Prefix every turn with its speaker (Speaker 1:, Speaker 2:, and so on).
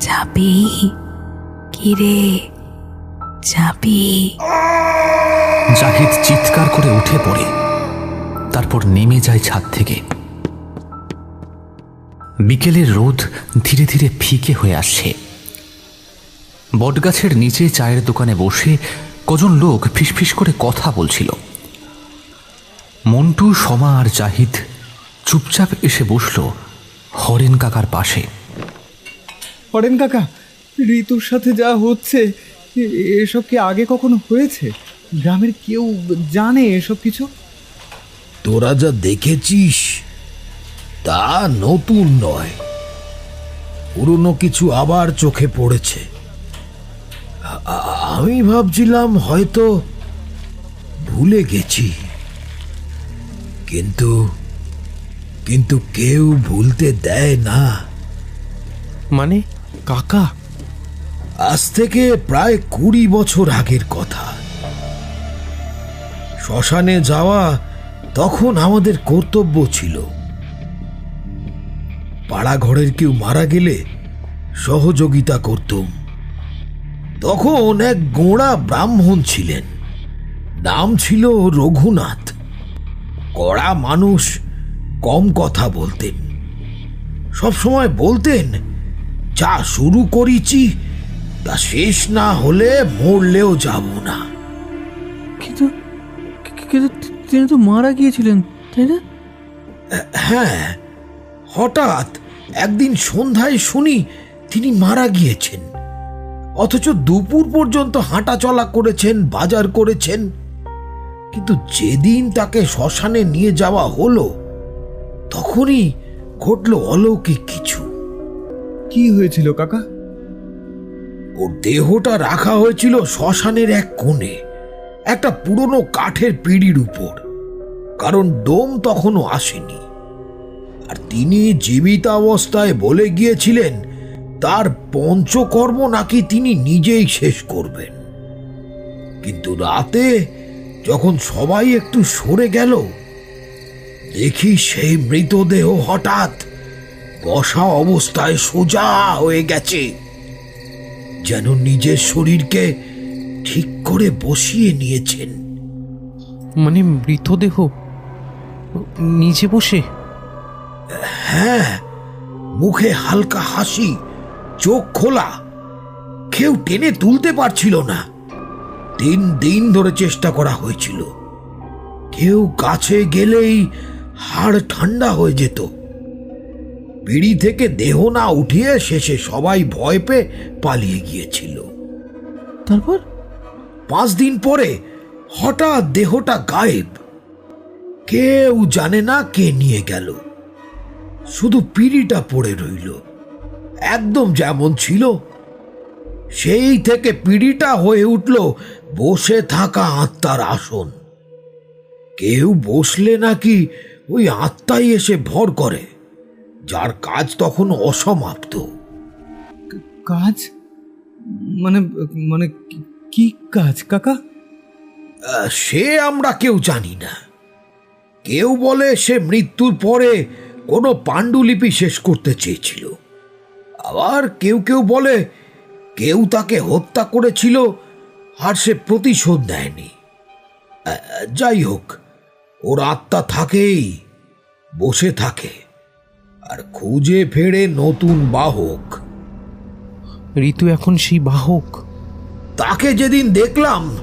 Speaker 1: যাবি? কিরে যাবি?
Speaker 2: জাহিদ চিৎকার করে উঠে পড়ে। তারপর নেমে যায় ছাদ থেকে। বিকেলের রোদ ধীরে ধীরে ফিকে হয়ে আসছে। বটগাছের নিচে চায়ের দোকানে বসে কজন লোক ফিসফিস করে কথা বলছিল। মন্টু, সমা আর জাহিদ চুপচাপ এসে বসল হরেন কাকার পাশে।
Speaker 3: হরেন কাকা? ঋতুর সাথে যা হচ্ছে এসব কি আগে কখনো হয়েছে? গ্রামের কেউ জানে এসব কিছু?
Speaker 4: তোরা যা দেখেছিস তা নতুন নয়। পুরনো কিছু আবার চোখে পড়েছে। আমি ভাবছিলাম হয়তো ভুলে গেছি। কিন্তু কিন্তু কেউ ভুলতে দেয় না।
Speaker 5: মানে? কাকা?
Speaker 4: আজ থেকে প্রায় কুড়ি বছর আগের কথা। শ্মশানে যাওয়া তখন আমাদের কর্তব্য ছিল। পাড়া ঘরের কেউ মারা গেলে সহযোগিতা করতুম। তখন এক গোঁড়া ব্রাহ্মণ ছিলেন। নাম ছিল রঘুনাথ। কড়া মানুষ, কম কথা বলতেন। সবসময় বলতেন যা শুরু করেছি তা শেষ না হলে মরলেও যাব না।
Speaker 5: কিন্তু কিন্তু তিনি তো মারা গিয়েছিলেন তাই না?
Speaker 4: হ্যাঁ হঠাৎ একদিন সন্ধ্যায় শুনি তিনি মারা গিয়েছেন। অথচ দুপুর পর্যন্ত হাঁটা চলা করেছেন বাজার করেছেন। কিন্তু যেদিন তাকে শ্মশানে নিয়ে যাওয়া হলো তখনই ঘটল অলৌকিক কিছু।
Speaker 3: কি হয়েছিল, কাকা?
Speaker 4: ওর দেহটা রাখা হয়েছিল শ্মশানের এক কোণে, একটা পুরনো কাঠের পিঁড়ির উপর। কারণ ডোম তখনও আসেনি। আর তিনি জীবিত অবস্থায় বলে গিয়েছিলেন, তার পঞ্চকর্ম নাকি তিনি নিজেই শেষ করবেন। কিন্তু রাতে যখন সবাই একটু সরে গেল, দেখি সেই মৃতদেহ হঠাৎ বসা অবস্থায় সোজা হয়ে গেছে। যেন নিজের শরীরকে ঠিক করে বসিয়ে নিয়েছেন।
Speaker 5: মানে মৃতদেহ? নিজে বসে?
Speaker 4: হ্যাঁ মুখে হালকা হাসি চোখ খোলা। কেউ টেনে তুলতে পারছিল না। তিন দিন ধরে চেষ্টা করা হয়েছিল। কেউ কাছে গেলেই হাড় ঠান্ডা হয়ে যেত। বিড়ি থেকে দেহ না উঠিয়ে শেষে সবাই ভয় পেয়ে পালিয়ে গিয়েছিল।
Speaker 5: তারপর?
Speaker 4: পাঁচ দিন পরে হঠাৎ দেহটা গায়েব। কেউ জানে না কে নিয়ে গেল। শুধু পিড়িটা পড়ে রইল। একদম যেমন ছিল। সেই থেকে পিড়িটা হয়ে উঠল বসে থাকা আত্মার আসন। কেউ বসলে নাকি ওই আত্মাই এসে ভর করে। যার কাজ তখন অসমাপ্ত।
Speaker 3: কাজ? মানে মানে কি- কাজ কাকা?
Speaker 4: সে আমরা কেউ জানি না। কেউ বলে সে মৃত্যুর পরে কোনো পাণ্ডুলিপি শেষ করতে চেয়েছিল। আবার কেউ কেউ বলে কেউ তাকে হত্যা করেছিল আর সে প্রতিশোধ নেয়নি। যাই হোক ওর আত্মা থাকেই বসে থাকে। আর খুঁজে ফেরে নতুন বাহক।
Speaker 5: ঋতু এখন সেই বাহক।
Speaker 4: তাকে যেদিন দেখলাম